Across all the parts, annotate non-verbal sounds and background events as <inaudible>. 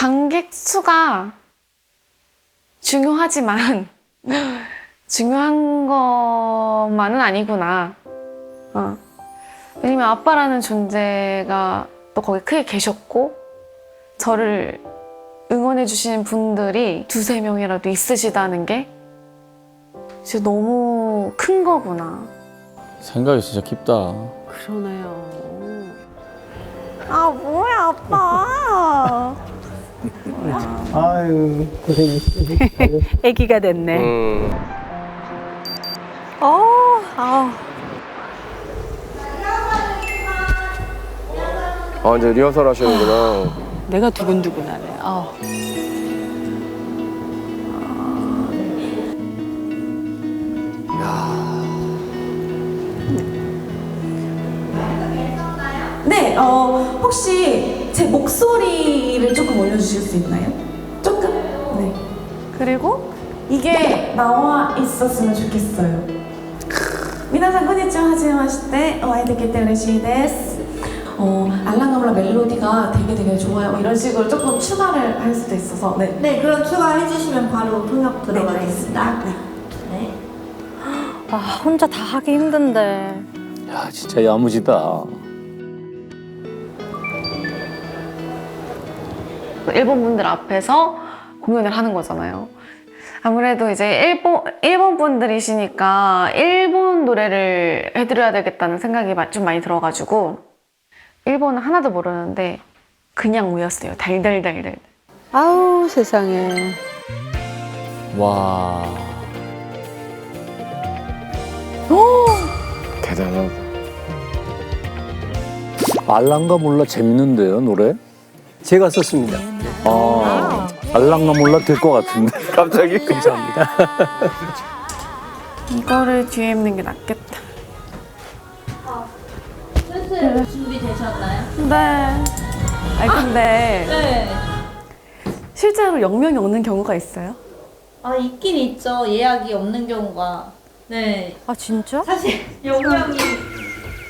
관객 수가 중요하지만 <laughs> 중요한 것만은 아니구나. 어. 왜냐면 아빠라는 존재가 또 거기 크게 계셨고 저를 응원해 주시는 분들이 두세 명이라도 있으시다는 게 진짜 너무 큰 거구나. 생각이 진짜 깊다. 그러네요. 아 뭐야 아빠. <laughs> 아유 고생했어. 아기가 됐네. 음. 어, 아, 아 이제 리허설 하시는구나. 내가 두근두근하네. 아, 네, 어, 혹시 제 목소리를 조금 올려주실 수 있나요? 조금? 네. 그리고 이게 나와 있었으면 좋겠어요. 미나상 konnichiwa 하지마시테 와이드게테 우레시 데스. 어, 알랑가블라 멜로디가 되게 되게 좋아요. 뭐 이런 식으로 조금 추가를 할 수도 있어서 네. 네, 그럼 추가해 주시면 바로 통역 들어가겠습니다. 네. 네. 아, 혼자 다 하기 힘든데. 야 진짜 야무지다. 일본 분들 앞에서 공연을 하는 거잖아요. 아무래도 이제 일본 일본 분들이시니까 일본 노래를 해드려야 되겠다는 생각이 마- 좀 많이 들어가지고 일본은 하나도 모르는데 그냥 외웠어요. 달달달달. 아우, 세상에. 와. 대단하다. 알랑가 몰라 재밌는데요 노래? 제가 썼습니다. 아, 알랑가 몰라 될 것 같은데. <laughs> 갑자기 감사합니다. <laughs> 이거를 뒤에 입는 게 낫겠다. 슬슬 준비되셨나요? 네. 아니 근데 네. 실제로 영명이 오는 경우가 있어요? 아, 있긴 있죠. 예약이 없는 경우가. 네. 아, 진짜? 사실 영명이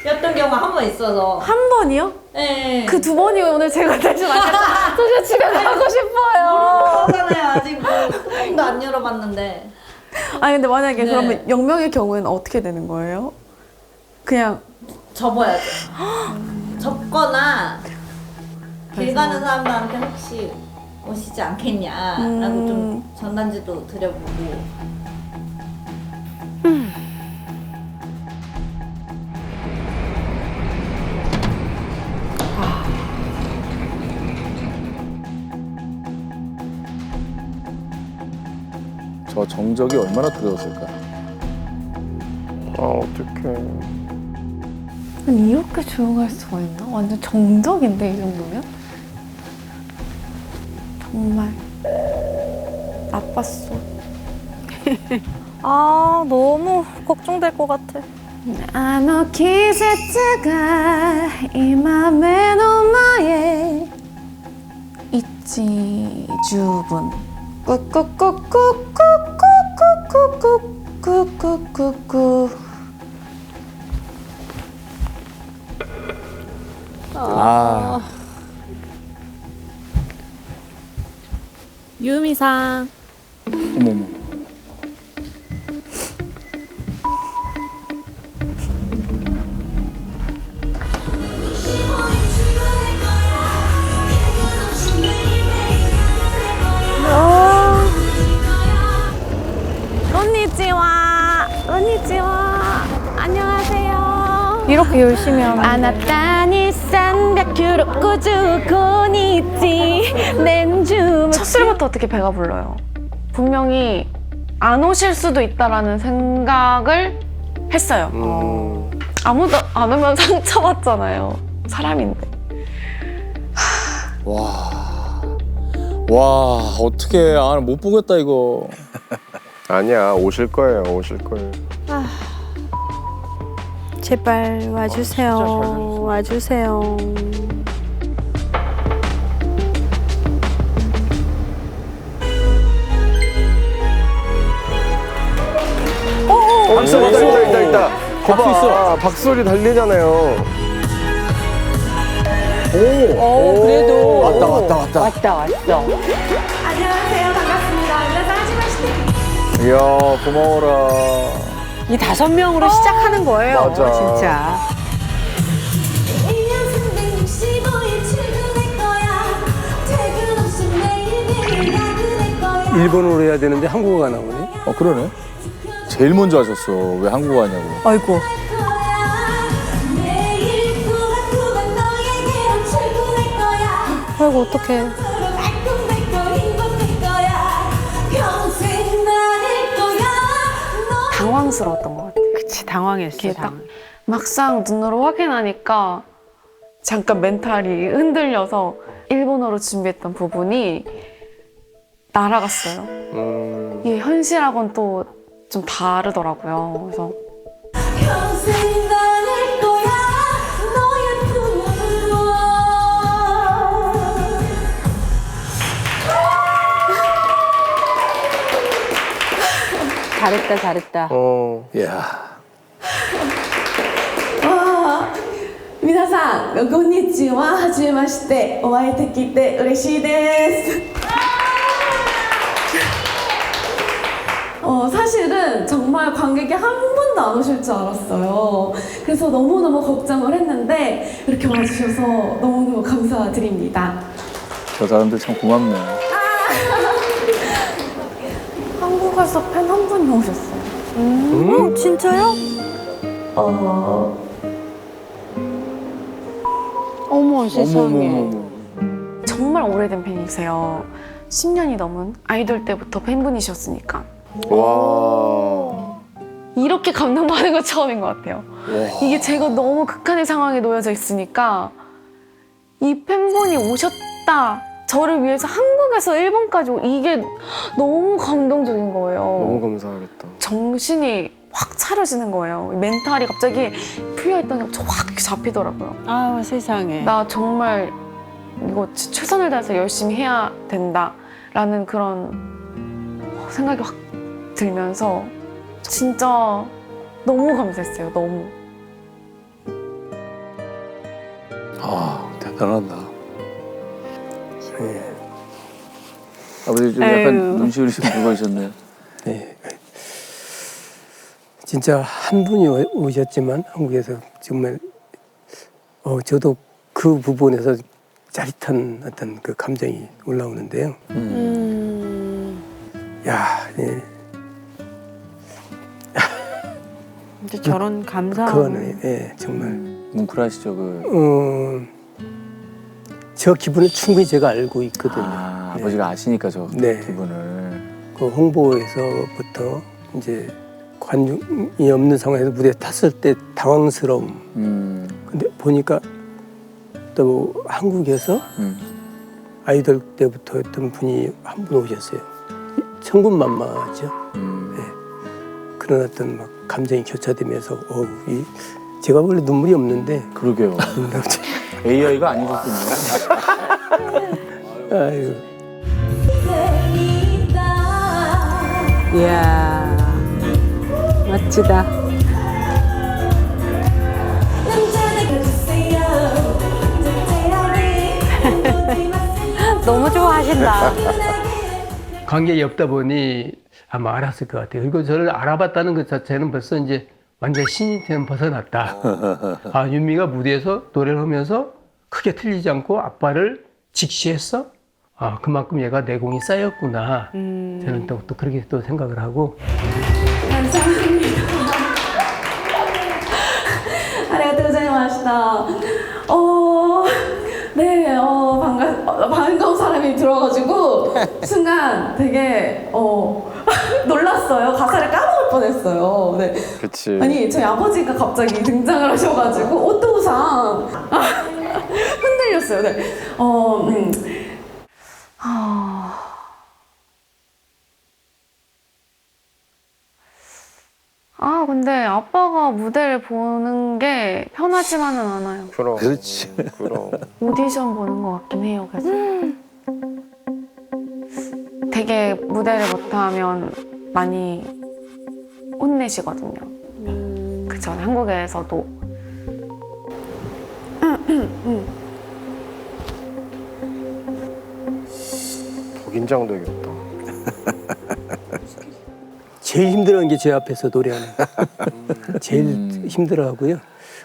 였던 경우가 한 번 있어서. 한 번이요? 네. 그 두 번이 오늘 제가 대신 아니저 진짜 집에 가고 싶어요. 그러잖아요. 아직 뭐 뚜껑도 안 열어봤는데. 아니 근데 만약에 네. 그러면 영명의 경우에는 어떻게 되는 거예요? 그냥 접어야죠. 접거나 길 가는 사람들한테 혹시 오시지 않겠냐라고 음. 좀 전단지도 드려보고 정적이 얼마나 두려웠을까. 아 어떡해. 아니, 이렇게 조용할 수가 있나? 완전 정적인데 이 정도면? 정말 나빴어. <laughs> 아 너무 걱정될 것 같아. 아무 기세트가 이 맘에 너마에 있지 주분 꾹꾹꾹꾹꾹꾹꾹꾹꾹꾹꾹꾹꾹꾹 아. 아. 유미상 어머머. 이렇게 열심히 하면 안았다니 산백큐로 꾸준히 있지 낸주 첫 술부터 어떻게 배가 불러요? 분명히 안 오실 수도 있다라는 생각을 했어요. 음. 아무도 안 오면 <laughs> 상처받잖아요. 사람인데. 와. 와, 어떻게 아, 못 보겠다 이거. <laughs> 아니야 오실 거예요 오실 거예요. 제발 와주세요. 아, 와주세요. 박수 오, 있다, 있다, 있다, 있다. 거봐. 박수 있어. 아, 박소리 달리잖아요. 오, 오, 그래도 왔다 왔다 왔다. 왔다 왔어. 안녕하세요. 반갑습니다. 안녕하세요. 하지마시대. 이야 고마워라. 이 다섯 명으로 시작하는 거예요. 맞아. 진짜. 1년 365일 출근할 거야. 퇴근 없이 매일매일 야근할 거야. 일본어로 해야 되는데 한국어가 나오네. 어 그러네. 제일 먼저 하셨어. 왜 한국어 하냐고. 아이고. 아이고 어떡해. 당황스러웠던 것 같아요. 그치 당황했어. 딱 당황. 막상 눈으로 확인하니까 잠깐 멘탈이 흔들려서 일본어로 준비했던 부분이 날아갔어요. 음, 이게 현실하고는 또 좀 다르더라고요. 그래서 잘했다 잘했다. 어, 이야. 皆さん、こんにちは。はじめまして。お会いできて嬉しいです。 어, 사실은 정말 관객이 한 분도 안 오실 줄 알았어요. 그래서 너무너무 걱정을 했는데 이렇게 와주셔서 너무너무 감사드립니다. 저 사람들 참 고맙네. 한국에서 팬한 분이 오셨어요. 음, 진짜요? 어, 어머 세상에. 정말 오래된 팬이세요. 10년이 넘은 아이돌 때부터 팬분이셨으니까 와. 이렇게 감동받은 건 처음인 것 같아요. 이게 제가 너무 극한의 상황에 놓여져 있으니까 이 팬분이 오셨다. 저를 위해서 한국에서 일본까지 오- 이게 너무 감동적인 거예요. 너무 감사하겠다. 정신이 확 차려지는 거예요. 멘탈이 갑자기 풀려있던 게 확 잡히더라고요. 아우 세상에. 나 정말 이거 치- 최선을 다해서 열심히 해야 된다라는 그런 생각이 확 들면서 진짜 너무 감사했어요. 너무. 아 대단하다. 아버지 좀 아유. 약간 눈시 흐리시고 누워있었네. 네. 진짜 한 분이 오- 오셨지만 한국에서 정말 어, 저도 그 부분에서 짜릿한 어떤 그 감정이 올라오는데요. 음. 야, 예, 진짜 저런 감사함. 그거는 예, 정말 뭉클하시죠 그. 어, 저 기분을 충분히 제가 알고 있거든요. 아 예. 아버지가 아시니까 저 네. 기분을. 그 홍보에서부터 이제 관중이 없는 상황에서 무대에 탔을 때 당황스러움. 음. 근데 보니까 또 한국에서 음. 아이돌 때부터 했던 분이 한 분 오셨어요. 천군만마죠. 음. 그런 어떤 막 감정이 교차되면서 어우, 이 제가 원래 눈물이 없는데 그러게요. <laughs> AI가 아니셨군요. 아유. 이야. 멋지다. <laughs> 너무 좋아하신다. 관객이 없다 보니 아마 알았을 것 같아요. 그리고 저를 알아봤다는 것 자체는 벌써 이제 완전 신인태는 벗어났다. <laughs> 아, 윤미가 무대에서 노래를 하면서 크게 틀리지 않고 아빠를 직시했어? 아, 그만큼 얘가 내공이 쌓였구나. 음. 저는 또, 또 그렇게 또 생각을 하고. 감사합니다. <laughs> 아리가토고자이마시다 어, 네, 어, 반가, 어, 반가운 사람이 들어가지고 순간 되게, 어, <laughs> 놀랐어요. 가사를 까먹 뻔했어요. 네. 그치. 아니 저희 아버지가 갑자기 등장을 하셔가지고 오토상 <laughs> 흔들렸어요. 네. 어, 음. 아... 아, 근데 아빠가 무대를 보는 게 편하지만은 않아요. 그럼. 그렇지. 그럼. 오디션 보는 것 같긴 해요, 계속. 되게 무대를 못하면 많이 혼내시거든요. 그쵸, 한국에서도. 더 긴장되겠다. <laughs> 제일 힘들어하는 게 제 앞에서 노래하는 거. 제일 힘들어하고요.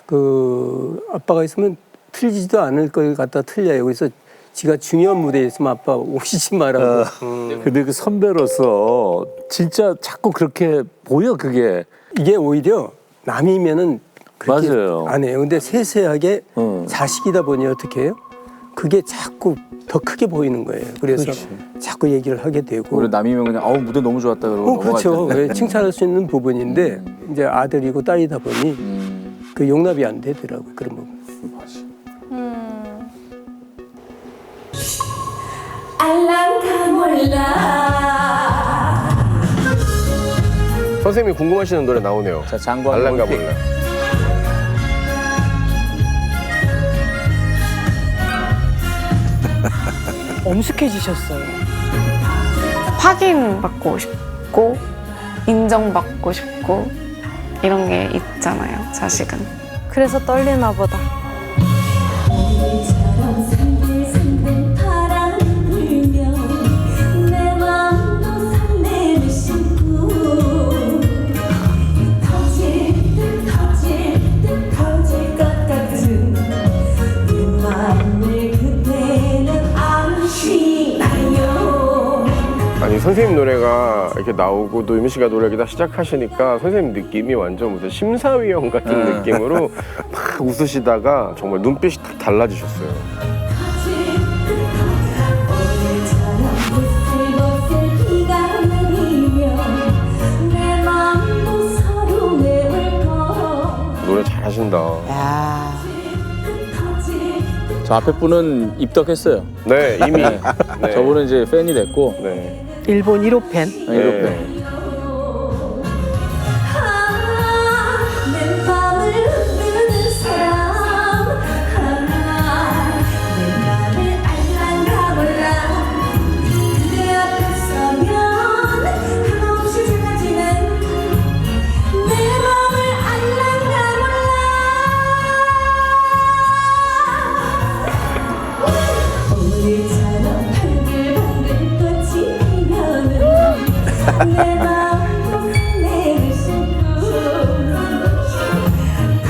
그 아빠가 있으면 틀리지도 않을 걸 갖다 틀려요. 그래서 지가 중요한 무대에 있으면 아빠 오시지 말라고. 근데 그 선배로서 진짜 자꾸 그렇게 보여 그게. 이게 오히려 남이면은 그렇게 맞아요. 안 해요. 근데 세세하게 어. 자식이다 보니 어떻게 해요? 그게 자꾸 더 크게 보이는 거예요. 그래서 그렇지. 자꾸 얘기를 하게 되고. 우리 남이면 그냥 아우 무대 너무 좋았다 그러고 어, 그렇죠. 넘어갈 텐데. 예, 칭찬할 수 있는 부분인데 이제 아들이고 딸이다 보니 음, 그 용납이 안 되더라고요. 그런 부분. 선생님이 궁금하시는 노래 나오네요. 자 장관 알랑가. 몰라. 엄숙해지셨어요. 확인받고 싶고 인정받고 싶고 이런 게 있잖아요. 자식은. 그래서 떨리나 보다. 선생님 노래가 이렇게 나오고 또 유미 씨가 노래를 다 시작하시니까 선생님 느낌이 완전 무슨 심사위원 같은 네. 느낌으로 <laughs> 막 웃으시다가 정말 눈빛이 딱 달라지셨어요. 노래 잘하신다. 저 앞에 분은 입덕했어요. 네 이미. 네. 네. 저분은 이제 팬이 됐고 네. 일본 1호 팬. 이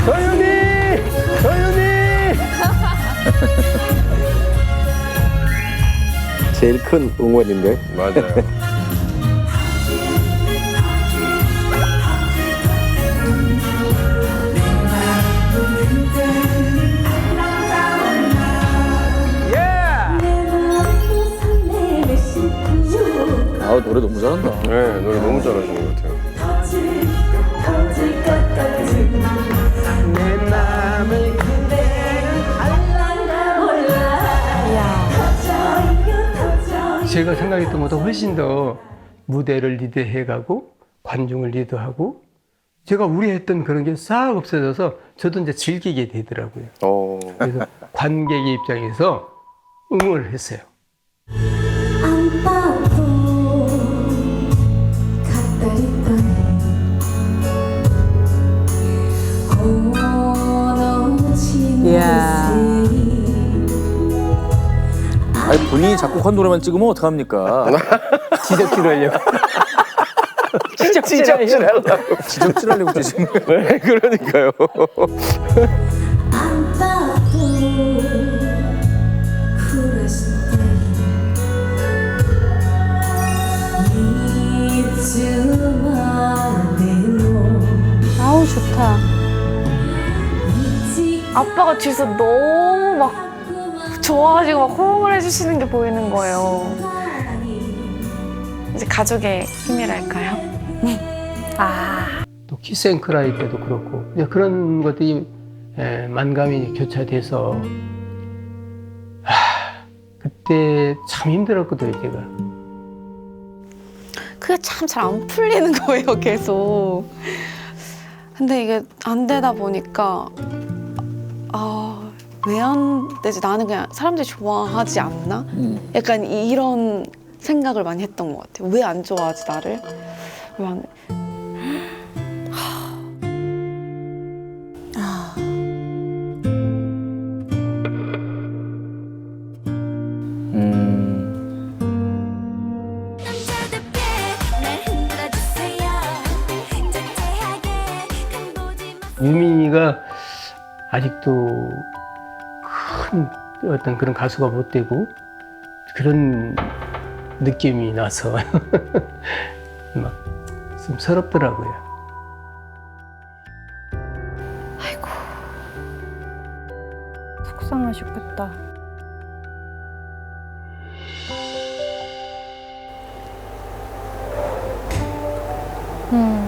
서윤이! 서윤이! 제일 큰 응원인데. 맞아요. 아 노래 너무 잘한다. 네 노래 너무 잘하시는 것 같아요. 제가 생각했던 것보다 훨씬 더 무대를 리드해가고 관중을 리드하고 제가 우려했던 그런 게 싹 없어져서 저도 이제 즐기게 되더라고요. 어. 그래서 관객의 입장에서 응원을 했어요. 아니 본인이 작곡한 노래만 찍으면 어떡합니까? 지적질 하려고. 찌적질 하려고. 지적질 하려고 <laughs> 지금. 네 <laughs> 그러니까요. 아우 좋다. 아빠가 뒤에서 너무 막 좋아하시고 막 호응을 해주시는 게 보이는 거예요. 이제 가족의 힘이랄까요? 또 키스앤크라이 때도 그렇고 이제 그런 것들이 에, 만감이 교차돼서 하, 그때 참 힘들었거든요 제가 그게 참 잘 안 풀리는 <laughs> 거예요, 계속. 근데 이게 안 되다 보니까 아, 왜 안 되지? 나는 그냥 사람들이 좋아하지 않나? 음. 약간 이런 생각을 많이 했던 것 같아요. 왜 안 좋아하지 나를? 왜 안... 아. 유민이가 아직도 큰 어떤 그런 가수가 못 되고 그런 느낌이 나서 <laughs> 막 좀 서럽더라고요. 속상하셨겠다. 음.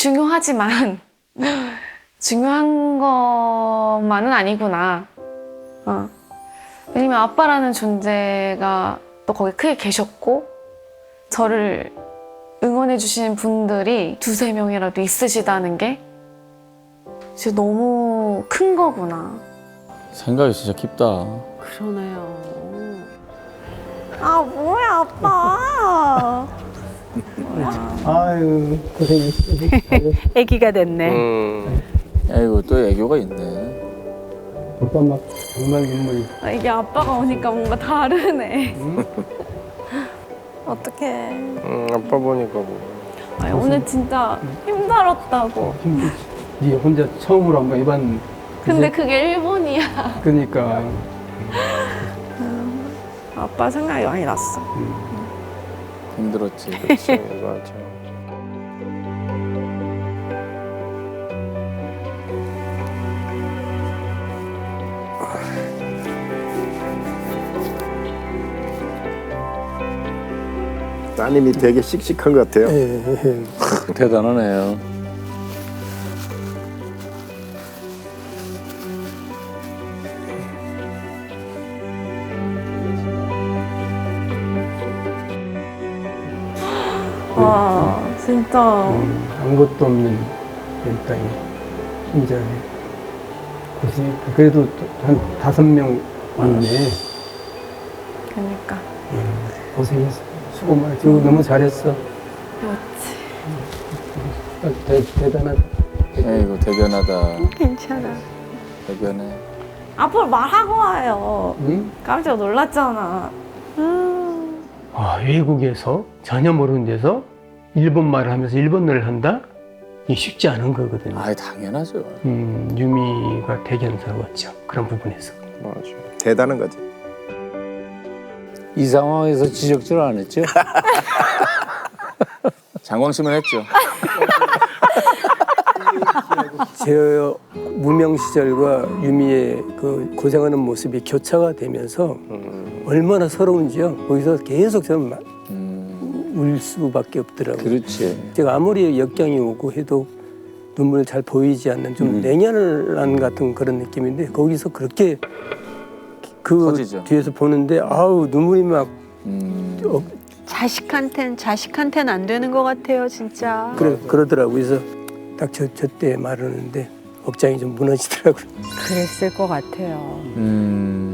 중요하지만 <laughs> 중요한 것만은 아니구나. 어. 왜냐면 아빠라는 존재가 또 거기 크게 계셨고 저를 응원해 주시는 분들이 두세 명이라도 있으시다는 게 진짜 너무 큰 거구나. 생각이 진짜 깊다. 그러네요. 아 뭐야 아빠. <laughs> 아유 고생했어. <laughs> 아기가 됐네. 음. 아이고 또 애교가 있네. 오빠 막 정말 눈물이. 아, 이게 아빠가 오니까 뭔가 다르네. <laughs> 어떡해. 음, 아빠 보니까 뭐. 아니, 오늘 진짜 힘들었다고. 힘들지. 네 혼자 처음으로 한번 해봤는데. 근데 그게 일본이야. 그러니까 <laughs> 아빠 생각이 많이 났어. 힘들었지. <laughs> 그치, 맞아. 따님이 되게 씩씩한 것 같아요. 대단하네요. 와, 진짜. 음, 아무것도 없는 내 땅이 혼자네. 고생. 그래도 또한 다섯 명 왔네. 그러니까. 고생했어. 수고 많이. 지금 너무 잘했어. 그렇지. 대, 대단하다. 아이고 대견하다. 괜찮아. 대견해. 앞으로 말하고 와요. 응? 깜짝 놀랐잖아. 아, 외국에서 전혀 모르는 데서 일본 말을 하면서 일본 노래를 한다? 이게 쉽지 않은 거거든요. 아이 당연하죠. 음, 유미가 대견스러웠죠. 그런 부분에서. 맞아. 대단한 거지. 이 상황에서 지적질 안 했죠? <laughs> 장광심은 했죠. <laughs> 제 무명 시절과 유미의 그 고생하는 모습이 교차가 되면서 음. 얼마나 서러운지요. 거기서 계속 저는 막 음, 울 수밖에 없더라고요. 그렇지. 제가 아무리 역경이 오고 해도 눈물 잘 보이지 않는 좀 음. 냉혈한 같은 그런 느낌인데 거기서 그렇게 그 터지죠. 뒤에서 보는데 아우 눈물이 막 음, 어, 자식한텐 자식한텐 안 되는 것 같아요, 진짜. 그러, 그러더라고요. 그래서 딱 저 저때 말하는데 억장이 좀 무너지더라고요. 그랬을 것 같아요. 음.